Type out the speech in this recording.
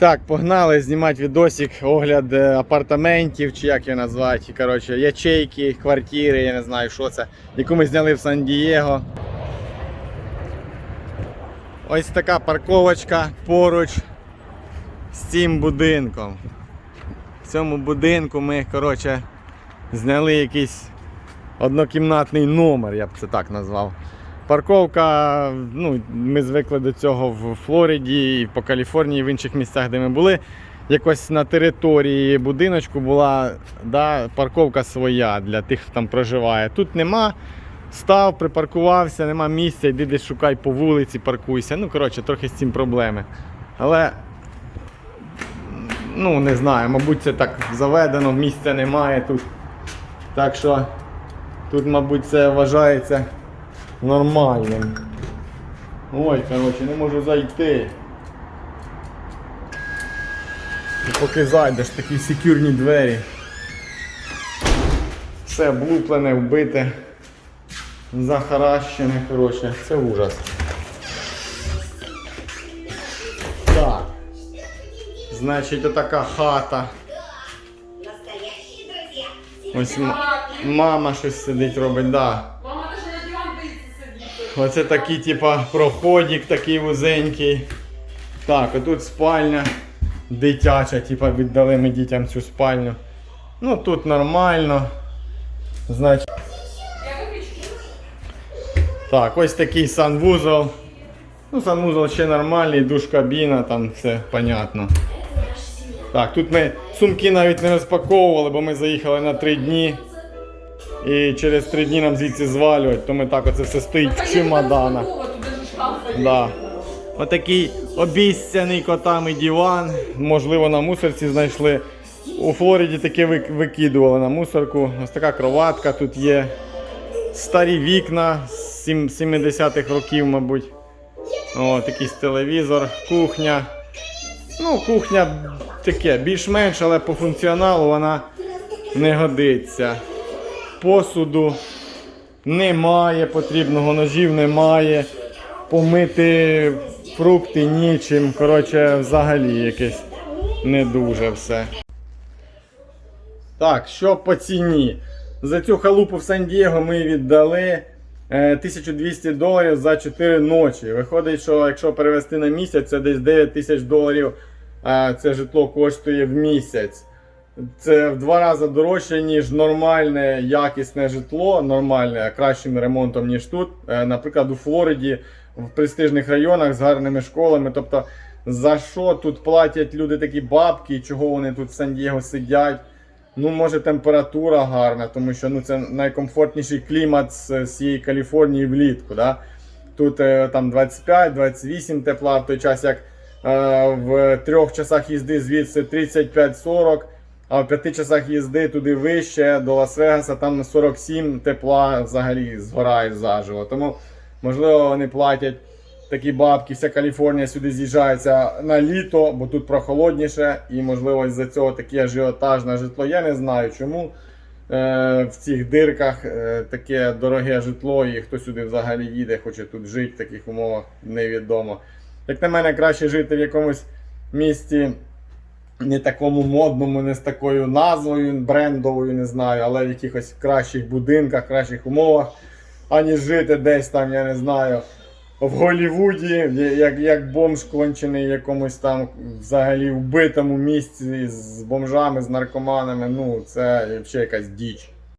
Так, погнали знімати відосик, огляд е, апартаментів, чи як його назвати. Коротше, ячейки, квартири, я не знаю, що це, яку ми зняли в Сан-Дієго. Ось така парковочка поруч з цим будинком. В цьому будинку ми, коротше, зняли якийсь однокімнатний номер, я б це так назвав. Парковка, ну, ми звикли до цього в Флориді по Каліфорнії, в інших місцях, де ми були. Якось на території будиночку була да, парковка своя для тих, хто там проживає. Тут нема. Став, припаркувався, нема місця, йди десь шукай по вулиці, паркуйся. Ну, коротше, трохи з цим проблеми. Але, ну, не знаю, мабуть, це так заведено, місця немає тут. Так що тут, мабуть, це вважається нормальним. Ой, коротше, не можу зайти. І поки зайдеш, такі секюрні двері. Все облуплене, вбите, захаращене, коротше, це ужас. Так. Значить, отака хата. Ось мама щось сидить робить, да. Мама даже на диван боїться сидіти. Оце такий, типа, проходик такий вузенький. Так, отут спальня дитяча, типа віддали ми дітям цю спальню. Ну тут нормально. Значить. Так, ось такий санвузол. Ну, санвузол ще нормальний, душ кабіна, там все понятно. Так, тут ми сумки навіть не розпаковували, бо ми заїхали на три дні. І через три дні нам звідси звалювати, то ми так оце все стоїть в чемоданах. Тут даже. Да. Отакий обіцяний котами диван. Можливо, на мусорці знайшли. У Флориді таке викидували на мусорку. Ось така кроватка тут є. Старі вікна з 70-х років, мабуть. О, якийсь телевізор, кухня. Ну, кухня таке, більш-менш, але по функціоналу вона не годиться. Посуду немає, потрібного ножів немає. Помити фрукти нічим. Коротше, взагалі якесь не дуже все. Так, що по ціні? За цю халупу в Сан-Дієго ми віддали е, 1200 доларів за 4 ночі. Виходить, що якщо перевести на місяць, це десь 9 тисяч доларів е, це житло коштує в місяць. Це в два рази дорожче, ніж нормальне якісне житло, нормальне, кращим ремонтом, ніж тут. Е, Наприклад, у Флориді, в престижних районах з гарними школами. Тобто, за що тут платять люди такі бабки, чого вони тут в Сан-Дієго сидять? Ну, може, температура гарна, тому що ну, це найкомфортніший клімат з цієї Каліфорнії влітку. Да? Тут е, там 25-28 тепла, в той час як е, в трьох часах їзди звідси 35-40, а в п'яти часах їзди туди вище до Лас-Вегаса, там на 47 тепла взагалі згораєш заживо. Тому, можливо, вони платять такі бабки, вся Каліфорнія сюди з'їжджається на літо, бо тут прохолодніше, і можливо з-за цього такий ажіотаж на житло. Я не знаю чому. Е, в цих дирках е, таке дороге житло, і хто сюди взагалі їде, хоче тут жити в таких умовах, невідомо. Як на мене, краще жити в якомусь місті не такому модному, не з такою назвою брендовою, не знаю, але в якихось кращих будинках, кращих умовах, аніж жити десь там, я не знаю, в Голлівуді, як, як бомж кончений в якомусь там взагалі вбитому місці з бомжами, з наркоманами. Ну, це взагалі якась діч.